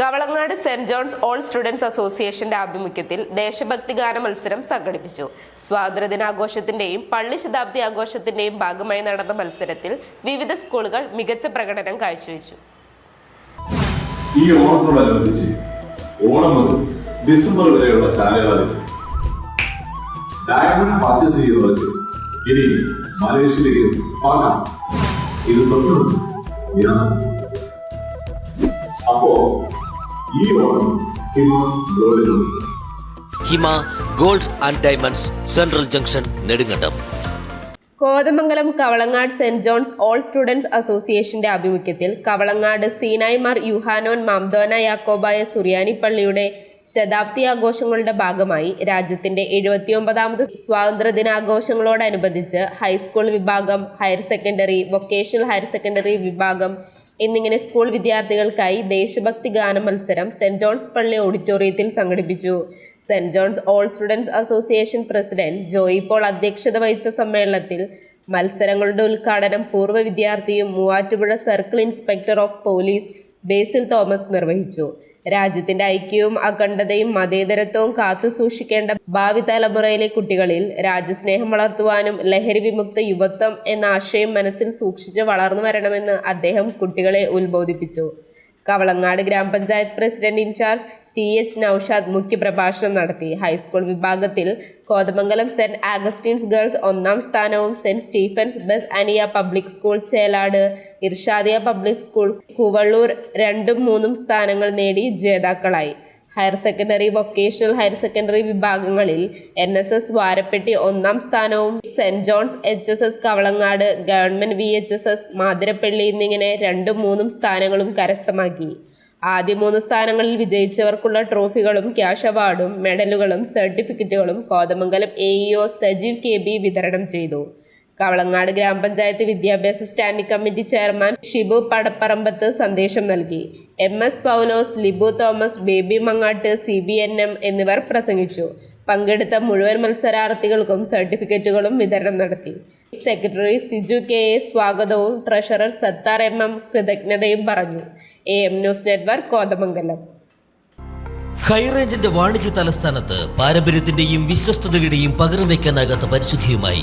Kavalangad saint John's all students അസോസിയേഷന്റെ ആഭിമുഖ്യത്തിൽ ദേശഭക്തി ഗാന മത്സരം സംഘടിപ്പിച്ചു. സ്വാതന്ത്ര്യദിനാഘോഷത്തിന്റെയും പള്ളി ശതാബ്ദി ആഘോഷത്തിന്റെയും ഭാഗമായി നടന്ന മത്സരത്തിൽ വിവിധ സ്കൂളുകൾ മികച്ച പ്രകടനം കാഴ്ചവെച്ചു. ഈ ഡിസംബർ വരെയുള്ള ഡയമണ്ട് ഇത് അപ്പോ Hima gold and diamonds central junction Nedumkandam. Kothamangalam Kavalangad saint John's all students അസോസിയേഷന്റെ ആഭിമുഖ്യത്തിൽ കവളങ്ങാട് സീനായ്മാർ യുഹാനോൻ മാംദോന യാക്കോബായ സുറിയാനി പള്ളിയുടെ ശതാബ്ദി ആഘോഷങ്ങളുടെ ഭാഗമായി രാജ്യത്തിന്റെ എഴുപത്തിയൊമ്പതാമത് സ്വാതന്ത്ര്യദിനാഘോഷങ്ങളോടനുബന്ധിച്ച് ഹൈസ്കൂൾ വിഭാഗം higher secondary vocational higher secondary വിഭാഗം എന്നിങ്ങനെ സ്കൂൾ വിദ്യാർത്ഥികൾക്കായി ദേശഭക്തി ഗാന മത്സരം സെന്റ് ജോൺസ് പള്ളി ഓഡിറ്റോറിയത്തിൽ സംഘടിപ്പിച്ചു. Saint John's all students association president Joy Paul അധ്യക്ഷത വഹിച്ച സമ്മേളനത്തിൽ മത്സരങ്ങളുടെ ഉദ്ഘാടനം പൂർവ വിദ്യാർത്ഥിയും Muvattupuzha circle inspector of police Basil Thomas നിർവഹിച്ചു. രാജ്യത്തിന്റെ ഐക്യവും അഖണ്ഡതയും മതേതരത്വവും കാത്തുസൂക്ഷിക്കേണ്ട ഭാവി തലമുറയിലെ കുട്ടികളിൽ രാജ്യസ്നേഹം വളർത്തുവാനും ലഹരി വിമുക്ത യുവത്വം എന്ന ആശയം മനസ്സിൽ സൂക്ഷിച്ച് വളർന്നു വരണമെന്ന് അദ്ദേഹം കുട്ടികളെ ഉത്ബോധിപ്പിച്ചു. കവളങ്ങാട് ഗ്രാമപഞ്ചായത്ത് president in charge T S Naushad മുഖ്യപ്രഭാഷണം നടത്തി. ഹൈസ്കൂൾ വിഭാഗത്തിൽ കോതമംഗലം സെന്റ് ആഗസ്റ്റീൻസ് ഗേൾസ് ഒന്നാം സ്ഥാനവും സെന്റ് സ്റ്റീഫൻസ് ബസ് അനിയ public school Chelad Irshadiya public school Kuvallur രണ്ടും മൂന്നും സ്ഥാനങ്ങൾ നേടി ജേതാക്കളായി. Higher secondary vocational higher secondary വിഭാഗങ്ങളിൽ എൻ എസ് എസ് വാരപ്പെട്ടി ഒന്നാം സ്ഥാനവും saint John's H S S Kavalangad government V H S S Mathirappally എന്നിങ്ങനെ രണ്ടും മൂന്നും സ്ഥാനങ്ങളും കരസ്ഥമാക്കി. ആദ്യ മൂന്ന് സ്ഥാനങ്ങളിൽ വിജയിച്ചവർക്കുള്ള ട്രോഫികളും ക്യാഷ് അവാർഡും മെഡലുകളും സർട്ടിഫിക്കറ്റുകളും Kothamangalam A EO Sajeev K B വിതരണം ചെയ്തു. കവളങ്ങാട് ഗ്രാമപഞ്ചായത്ത് വിദ്യാഭ്യാസ standing committee chairman Shibu Padapparambath സന്ദേശം നൽകി. M S Paulose Libu Thomas Baby Mangatt C B N M എന്നിവർ പ്രസംഗിച്ചു. പങ്കെടുത്ത മുഴുവൻ മത്സരാർത്ഥികൾക്കും സർട്ടിഫിക്കറ്റുകളും വിതരണം നടത്തി. സെക്രട്ടറി സിജു കെ എ സ്വാഗതവും ട്രഷറർ സത്താർ എം എം കൃതജ്ഞതയും പറഞ്ഞു. A M news network Kothamangalam. ഹൈറേഞ്ചിന്റെ വാണിജ്യ തലസ്ഥാനത്ത് പാരമ്പര്യത്തിന്റെയും വിശ്വസ്തതയുടെയും പകരം വയ്ക്കാനാകാത്ത പരിശുദ്ധിയുമായി